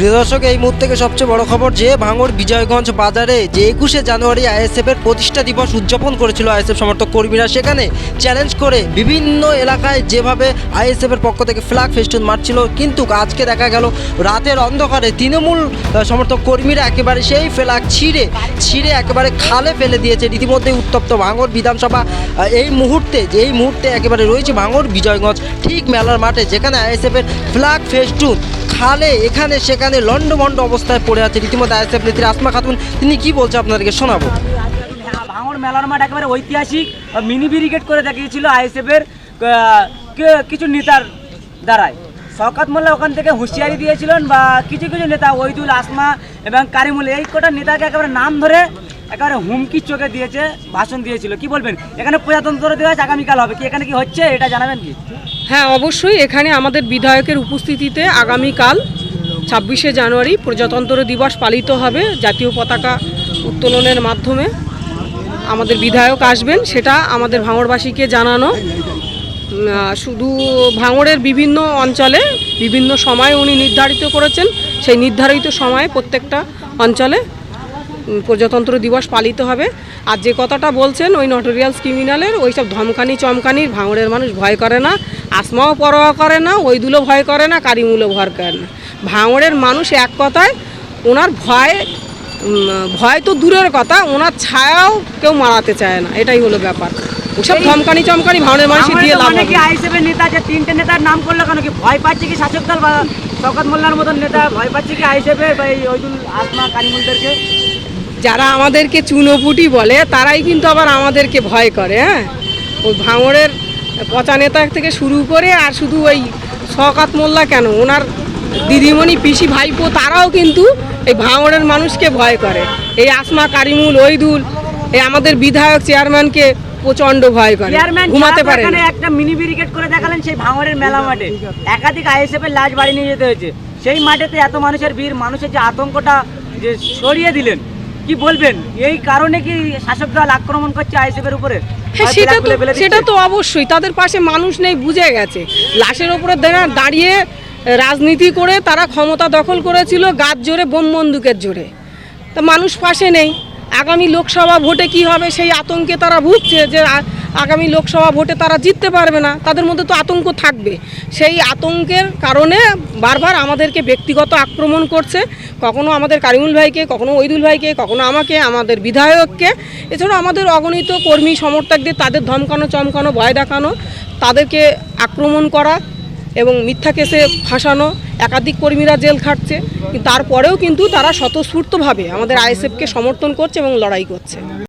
প্রিয় দর্শক, এই মুহূর্ত থেকে সবচেয়ে বড় খবর যে ভাঙড় বিজয়গঞ্জ বাজারে যে একুশে জানুয়ারি আইএসএফ এর প্রতিষ্ঠা দিবস উদযাপন করেছিল আইএসএফ সমর্থক কর্মীরা, সেখানে চ্যালেঞ্জ করে বিভিন্ন এলাকায় যেভাবে আইএসএফ এর পক্ষ থেকে ফ্ল্যাগ ফেস্টুন মারছিল, কিন্তু আজকে দেখা গেল রাতের অন্ধকারে তৃণমূল সমর্থক কর্মীরা একেবারে সেই ফ্ল্যাগ ছিঁড়ে ছিঁড়ে একেবারে খালে ফেলে দিয়েছে। রীতিমধ্যে উত্তপ্ত ভাঙড় বিধানসভা এই মুহূর্তে যে এই মুহূর্তে একেবারে রয়েছে ভাঙড় বিজয়গঞ্জ ঠিক মেলার মাঠে, যেখানে আইএসএফ এর ফ্ল্যাগ ফেস্টুন খালে এখানে, সেখানে লন্ডভন্ড অবস্থায় পড়ে আছে। রীতিমতো আইএসএফ নেত্রী আসমা খাতুন, তিনি কি বলছে আপনাদেরকে শোনাবো? ভাঙড় মেলার মাঠ একেবারে ঐতিহাসিক মিনি ব্রিগেড করে দেখিয়েছিল আইএসএফ এর কিছু নেতার দ্বারায়। শওকাত মোল্লা ওখান থেকে হুঁশিয়ারি দিয়েছিলেন বা কিছু কিছু নেতা, ওইদুল আসমা এবং কারিমুল, এই কটা নেতাকে একেবারে নাম ধরে একেবারে হুমকির চোখে দিয়েছে, ভাষণ দিয়েছিল। কি বলবেন? এখানে প্রজাতন্ত্র দিবস আগামীকাল হবে। কি এখানে কি হচ্ছে? এটা জানাবেন কি? হ্যাঁ অবশ্যই। এখানে আমাদের বিধায়কের উপস্থিতিতে আগামীকাল ছাব্বিশে জানুয়ারি প্রজাতন্ত্র দিবস পালিত হবে জাতীয় পতাকা উত্তোলনের মাধ্যমে। আমাদের বিধায়ক আসবেন, সেটা আমাদের ভাঙড়বাসীকে জানানো। শুধু ভাঙড়ের বিভিন্ন অঞ্চলে, বিভিন্ন সময় উনি নির্ধারিত করেছেন। সেই নির্ধারিত সময়ে প্রত্যেকটা অঞ্চলে প্রজাতন্ত্র দিবস পালিত হবে। আর যে কথাটা বলছেন ওই নটোরিয়ালস ক্রিমিনালের ওই সব ধমকানি চমকানির ভাঙড়ের মানুষ ভয় করে না আসমাও পরোয়া করে না ওইদুলো ভয় করে না কারিমুলো ভয় করে না। ভাঙড়ের মানুষ এক কথায় ওনার ভয় ভয় তো দূরের কথা ওনার ছায়াও কেউ মারাতে চায় না এটাই হলো ব্যাপার। ওসব ধমকানি চমকানি ভাঙড়ের মানুষ দিয়ে লাভ হবে নেতা যে তিনটে নেতার নাম করল কেন কি ভয় পাচ্ছে কি শাসক দল বা শওকত মোল্লার মতন নেতা ভয় পাচ্ছে কি আইএসএফ এর বা ওইদুল আসমা কারিমুলদেরকে? যারা আমাদেরকে চুনোপুটি বলে তারাই কিন্তু আবার আমাদেরকে ভয় করে হ্যাঁ? ওই ভাঙড়ের পচা নেতা থেকে শুরু করে আর শুধু ওই শকাত মোল্লা কেন? ওনার দিদিমণি পিসি ভাইপো তারাও কিন্তু এই ভাঙড়ের মানুষকে ভয় করে। এই আসমা কারিমুল ওইদুল এই আমাদের বিধায়ক চেয়ারম্যানকে প্রচণ্ড ভয় করে। ঘুমাতে পারে একটা মিনি ব্রিগেড করে দেখালেন সেই ভাঙড়ের মেলা মাঠে। একাধিক আইএসএফ এর লাশ বাড়ি নিয়ে যেতে হয়েছে। সেই মাঠেতে এত মানুষের ভিড় মানুষের যে আতঙ্কটা যে সরিয়ে দিলেন কি বলবেন? এই কারণে কি শাসক দল আক্রমণ করছে আইএসএফ এর উপরে? হ্যাঁ সেটা তো? সেটা তো অবশ্যই তাদের পাশে মানুষ নেই বুঝে গেছে। লাশের ওপরে দাঁড়িয়ে রাজনীতি করে তারা ক্ষমতা দখল করেছিল গাছ জোরে বোম বন্দুকের জোরে। তা মানুষ পাশে নেই। আগামী লোকসভা ভোটে কি হবে সেই আতঙ্কে তারা ভুগছে যে আগামী লোকসভা ভোটে তারা জিততে পারবে না, তাদের মধ্যে তো আতঙ্ক থাকবে। সেই আতঙ্কের কারণে বারবার আমাদেরকে ব্যক্তিগত আক্রমণ করছে, কখনো আমাদের কারিমুল ভাইকে, কখনো ওইদুল ভাইকে, কখনো আমাকে, আমাদের বিধায়ককে। এছাড়া আমাদের অগণিত কর্মী সমর্থকদের, তাদের ধমকানো, চমকানো, ভয় দেখানো, তাদেরকে আক্রমণ করা এবং মিথ্যা কেসে ফাঁসানো, একাধিক কর্মীরা জেল খাটছে তারপরেও কিন্তু তারা স্বতঃস্ফূর্তভাবে আমাদের আইএসএফকে সমর্থন করছে এবং লড়াই করছে।